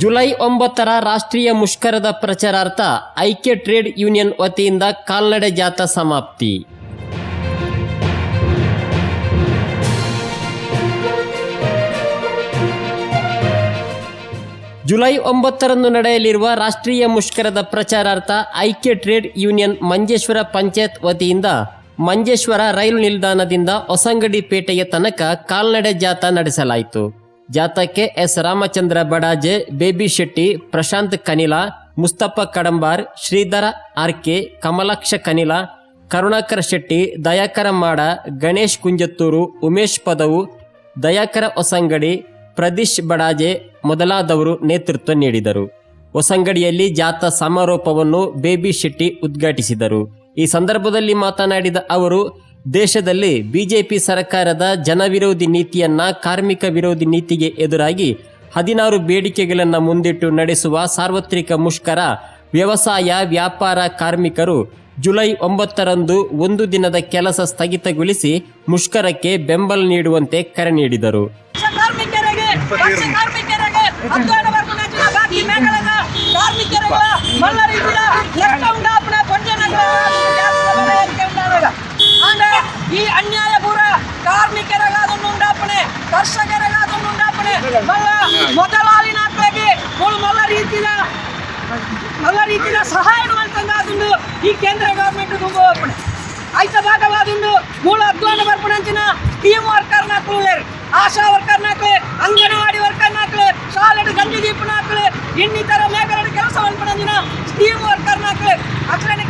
July ಒಂಬತ್ತರ ರಾಷ್ಟ್ರೀಯ ಮುಷ್ಕರದ ಪ್ರಚಾರಾರ್ಥ ಐಕ್ಯ ಟ್ರೇಡ್ ಯೂನಿಯನ್ ವತಿಯಿಂದ ಕಾಲ್ನಡೆ ಜಾಥಾ ಸಮಾಪ್ತಿ. ಜುಲೈ ಒಂಬತ್ತರಂದು ನಡೆಯಲಿರುವ ರಾಷ್ಟ್ರೀಯ ಮುಷ್ಕರದ ಪ್ರಚಾರಾರ್ಥ ಐಕ್ಯ ಟ್ರೇಡ್ ಯೂನಿಯನ್ ಮಂಜೇಶ್ವರ ಪಂಚಾಯತ್ ವತಿಯಿಂದ ಮಂಜೇಶ್ವರ ರೈಲು ನಿಲ್ದಾಣದಿಂದ ಹೊಸಂಗಡಿ ಪೇಟೆಯ ತನಕ ಕಾಲ್ನಡೆ ಜಾಥಾ ನಡೆಸಲಾಯಿತು. ಜಾಥಾಕ್ಕೆ ಎಸ್. ರಾಮಚಂದ್ರ ಬಡಾಜೆ, ಬೇಬಿ ಶೆಟ್ಟಿ, ಪ್ರಶಾಂತ್ ಕನಿಲಾ ಮುಸ್ತಪ್ಪ ಕಡಂಬಾರ್, ಶ್ರೀಧರ ಆರ್ಕೆ ಕಮಲಾಕ್ಷ ಕನಿಲಾ, ಕರುಣಾಕರ ಶೆಟ್ಟಿ, ದಯಾಕರ ಮಾಡ, ಗಣೇಶ್ ಕುಂಜತ್ತೂರು, ಉಮೇಶ್ ಪದವು, ದಯಾಕರ ಹೊಸಂಗಡಿ, ಪ್ರದೀಶ್ ಬಡಾಜೆ ಮೊದಲಾದವರು ನೇತೃತ್ವ ನೀಡಿದರು. ಹೊಸಂಗಡಿಯಲ್ಲಿ ಜಾಥಾ ಸಮಾರೋಪವನ್ನು ಬೇಬಿ ಶೆಟ್ಟಿ ಉದ್ಘಾಟಿಸಿದರು. ಈ ಸಂದರ್ಭದಲ್ಲಿ ಮಾತನಾಡಿದ ಅವರು ದೇಶದಲ್ಲಿ ಬಿಜೆಪಿ ಸರ್ಕಾರದ ಜನವಿರೋಧಿ ನೀತಿಯನ್ನ ಕಾರ್ಮಿಕ ವಿರೋಧಿ ನೀತಿಗೆ ಎದುರಾಗಿ ಹದಿನಾರು ಬೇಡಿಕೆಗಳನ್ನು ಮುಂದಿಟ್ಟು ನಡೆಸುವ ಸಾರ್ವತ್ರಿಕ ಮುಷ್ಕರ ವ್ಯವಸಾಯ ವ್ಯಾಪಾರ ಕಾರ್ಮಿಕರು ಜುಲೈ ಒಂಬತ್ತರಂದು ಒಂದು ದಿನದ ಕೆಲಸ ಸ್ಥಗಿತಗೊಳಿಸಿ ಮುಷ್ಕರಕ್ಕೆ ಬೆಂಬಲ ನೀಡುವಂತೆ ಕರೆ ನೀಡಿದರು. ಕಾರ್ಮಿಕರಿಗೆ ಮೊದಲಾಲಿನ ಹಾಕ್ಬೇಕು ಮುಳು ಮಲ್ಲ ರೀತಿಯ ಮಲ್ಲ ರೀತಿಯ ಸಹಾಯ ಮಾಡ್ತಂಗಾದುಂಡು ಈ ಕೇಂದ್ರ ದುಂಬೋಪಣೆ ಐತ ಭಾಗವಾದುಂಡು, ಮೂಲ ಅಧ್ವಾನ ಬರ್ಪಣಂಚಿನ ಟೀಮ್ ವರ್ಕರ್ ನಾಕ್ಲೇರು ಆಶಾ ವರ್ಕರ್ ಅಂಗನವಾಡಿ ವರ್ಕರ್ ನಾಕ್ಲೆ ಶಾಲೆಡ್ ಗಂಜಿ ದೀಪ ನಾಕ್ಲೆ ಇನ್ನಿತರ ಮೇಘರ ಕೆಲಸ ಅನ್ಪಣಂಚಿನ ಟೀಮ್ ವರ್ಕರ್ ನಾಕ್ಲೆ ಅಕ್ಷರ